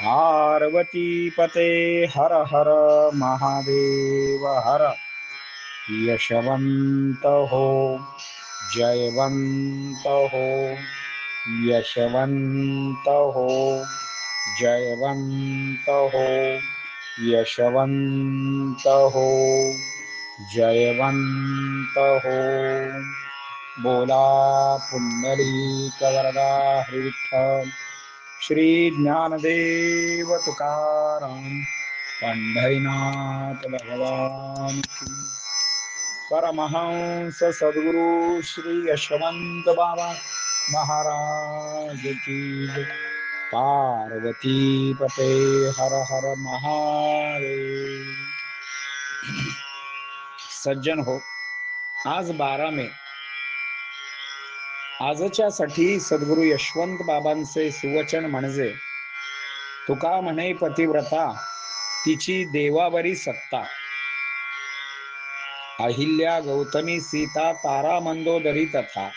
पार्वती पते हर हर महादेव हर। यशवंत हो जयवंत हो यशवंत हो जयवंत हो यशवंत हो जयवंत हो। बोला पुंडली हरिविठ्ठल श्री ज्ञानदेव तुकाराम पंढरीनाथ भगवान परमहंस सद्गुरु श्री यशवंत बाबा महाराज की पार्वती पते हर हर महादेव। सज्जन हो आज बारा मे आजच्या साठी सद्गुरु यशवंत बाबांचे सुवचन म्हणजे तुका म्हणे पतिव्रता तिची देवावरी सत्ता. अहिल्या गौतमी सीता तारा मंदोदरी तथा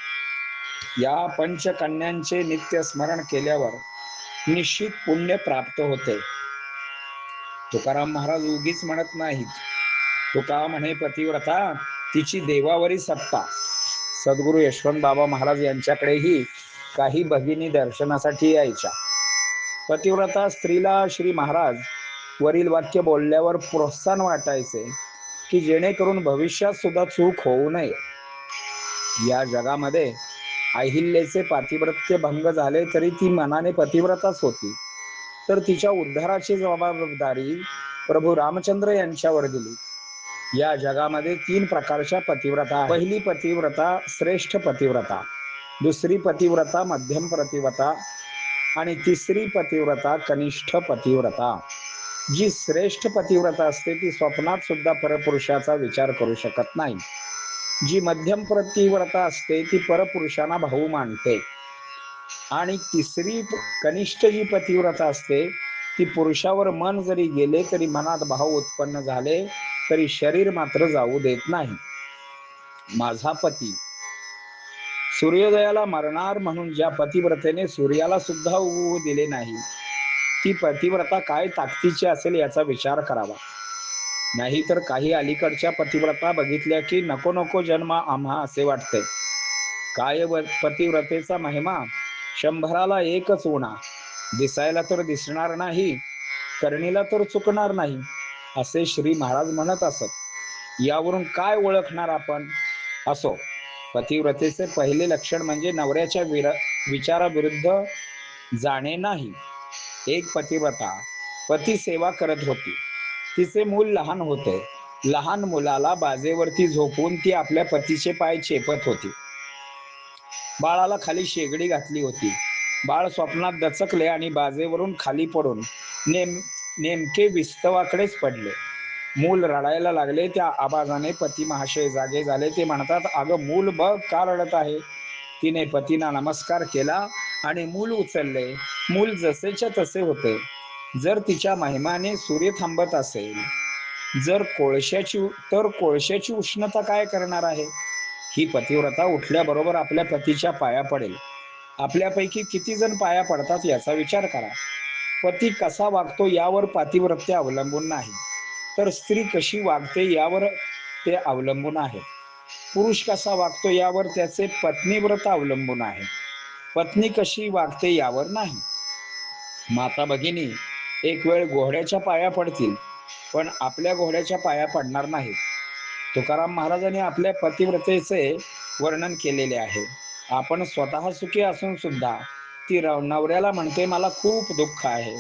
या पंचकन्यांचे नित्य स्मरण केल्यावर निश्चित पुण्य प्राप्त होते. तुकाराम महाराज उगीच म्हणत नाहीत तुका म्हणे पतिव्रता तिची देवावरी सत्ता. सद्गुरु यशवंत बाबा महाराज यांच्याकडेही काही भगिनी दर्शनासाठी यायच्या. पतिव्रता स्त्रीला श्री महाराज वरील वाक्य बोलल्यावर प्रोत्साहन वाटायचे की जेणेकरून भविष्यात सुद्धा चूक होऊ नये. या जगामध्ये अहिल्येचे पातिव्रत्य भंग झाले तरी ती मनाने पतिव्रताच होती. तर तिच्या उद्धाराची जबाबदारी प्रभू रामचंद्र यांच्यावर दिली. या जगामध्ये तीन प्रकारच्या पतिव्रता पहिली पतिव्रता श्रेष्ठ पतिव्रता दुसरी पतिव्रता मध्यम पतिव्रता आणि तिसरी पतिव्रता कनिष्ठ पतिव्रता. जी श्रेष्ठ पतिव्रता असते ती स्वप्नात सुद्धा परपुरुषाचा विचार करू शकत नाही. जी मध्यम पतिव्रता असते ती परपुरुषांना भाऊ मानते. आणि तिसरी कनिष्ठ जी पतिव्रता असते ती पुरुषावर मन जरी गेले तरी मनात भाव उत्पन्न झाले तरी शरीर मात्र जाऊ देत नाही. माझा पती. सूर्योदयाला मरणार म्हणून ज्या पतिव्रतेने सूर्याला सुद्धा उगवू दिले नाही ती पतिव्रता काय ताकदीची असेल याचा विचार करावा. नाहीतर काही अलीकडच्या पतिव्रता बघितल्या की नको नको जन्म आम्हा असे वाटते. काय पतिव्रतेचा महिमा? शंभराला एकच उणा. दिसायला तर दिसणार नाही करणीला तर चुकणार नाही. असे श्री महाराज म्हणत असत. यावरून काय ओळखणार आपण? असो. पतिव्रतेचे पहिले लक्षण म्हणजे नवऱ्याच्या विचाराविरुद्ध जाणे नाही. एक पतिव्रता पती सेवा करत होती. तिचे मूल लहान होते. लहान मुलाला बाजेवरती झोपून ती आपल्या पतीचे पाय चेपत होती. बाळाला खाली शेगडी घातली होती. बाळ स्वप्नात दचकले आणि बाजेवरून खाली पडून नेम नेमके विस्तवाकडेच पडले. मूल रडायला लागले त्या आवाजाने पती महाशय जागे झाले. ते म्हणतात अगं मूल बघ का रडत आहे. तिने पतीना नमस्कार केला आणि मूल उचलले. मूल जसेच्या तसे होते. जर तिच्या महिमाने सूर्य थांबत असेल जर कोळशाची तर कोळशाची उष्णता काय करणार आहे? ही पतिव्रता उठल्याबरोबर आपल्या पतीच्या पाया पडेल. आपल्यापैकी किती जण पाया पडतात याचा विचार करा. पती कसा वागतो यावर पातिव्रत्य अवलंबून नाही. तर स्त्री कशी वागते यावर ते अवलंबून आहे. पुरुष कसा वागतो यावर त्याचे पत्नीव्रत अवलंबून आहे. पत्नी कशी वागते यावर नाही. माता भगिनी एक वेळ घोड्याच्या पाया पडतील पण आपल्या घोड्याच्या पाया पडणार नाहीत. तुकाराम महाराजांनी आपल्या पतिव्रतेचे वर्णन केलेले आहे. आपण स्वतः सुखी असून सुद्धा ती नवऱ्याला म्हणते मला खूप दुःख आहे.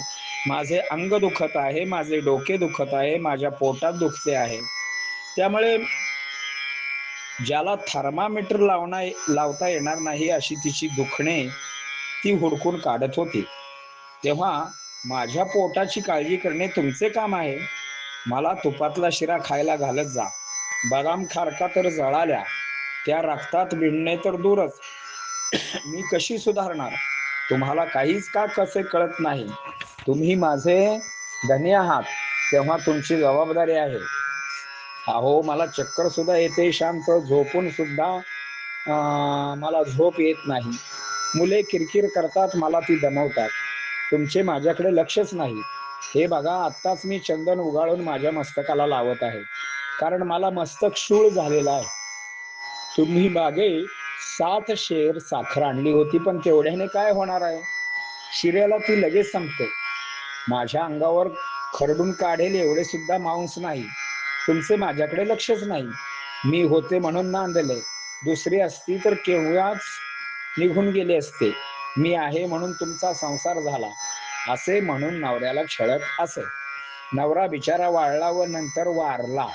माझे अंग दुखत आहे माझे डोके दुखत आहे माझ्या पोटात दुखते आहे. त्यामुळे ज्याला थर्मामीटर लावणा लावता येणार नाही अशी तिची दुखणे ती हुडकून काढत होती. तेव्हा माझ्या पोटाची काळजी करणे तुमचे काम आहे. मला तुपातला शिरा खायला घालत जा. बदाम खारका तर जळाल्या. त्या रक्तात भिडणे तर दूरच. मी कशी सुधारणार? तुम्हाला काहीच का कसे कळत नाही? तुम्ही माझे धन्य आहात तेव्हा तुमची जबाबदारी आहे. अहो मला चक्कर सुद्धा येते शांत झोपून सुद्धा मला झोप येत नाही. मुले किरकिर करतात मला ती दमवतात. तुमचे माझ्याकडे लक्षच नाही. हे बघा आत्ताच मी चंदन उगाळून माझ्या मस्तकाला लावत आहे. कारण मला मस्तक शूळ झालेला आहे. तुम्ही मागे सात शेर साखर आणली होती पण तेवढ्याने काय होणार आहे? शिर्याला ती लगेच संपते. माझ्या अंगावर खरडून काढेल एवढे सुद्धा मांस नाही. तुमचे माझ्याकडे लक्षच नाही. मी होते म्हणून नांदले. दुसरी असती तर केव्हाच निघून गेले असते. मी आहे म्हणून तुमचा संसार झाला. असे म्हणून नवऱ्याला छळत असे. नवरा बिचारा वाळला व नंतर वारला.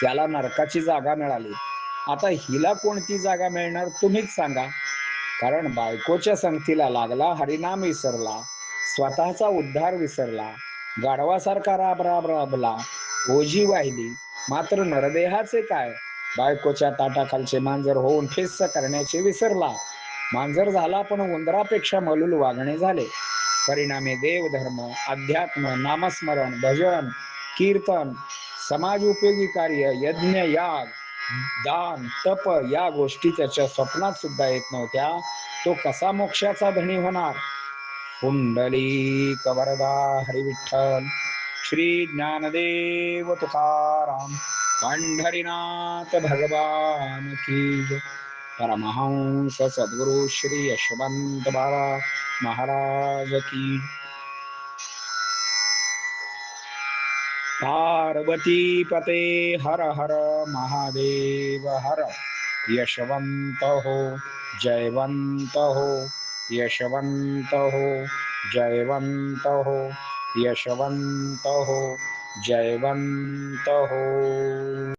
त्याला नरकाची जागा मिळाली. आता हिला कोणती जागा मिळणार तुम्हीच सांगा. कारण बायकोच्या संगतीला लागला हरिनाम विसरला स्वतःचा उद्धार विसरला गाढवासारखा राब राब राबला ओझी वाहिली मात्र नरदेहाचे काय? बायकोच्या ताटाखालचे मांजर होऊन ठेस करण्याचे विसरला. मांजर झाला पण उंदरापेक्षा मलूल वागणे झाले. परिणामी देवधर्म अध्यात्म नामस्मरण भजन कीर्तन समाज उपयोगी कार्य यज्ञ याग दान तप या गोष्टी त्याच्या स्वप्नात सुद्धा येत नव्हत्या. तो कसा मोक्षाचा धनी होणार? कुंडली कवरदा हरिविठ्ठल श्री ज्ञानदेव तुकाराम पंढरीनाथ भगवान की परमहंस सद्गुरु श्री यशवंत बाबा महाराज की पार्वती पते हर हर महादेव हर। यशवंत हो जयवंत हो यशवंत हो जयवंत हो यशवंत हो जयवंत हो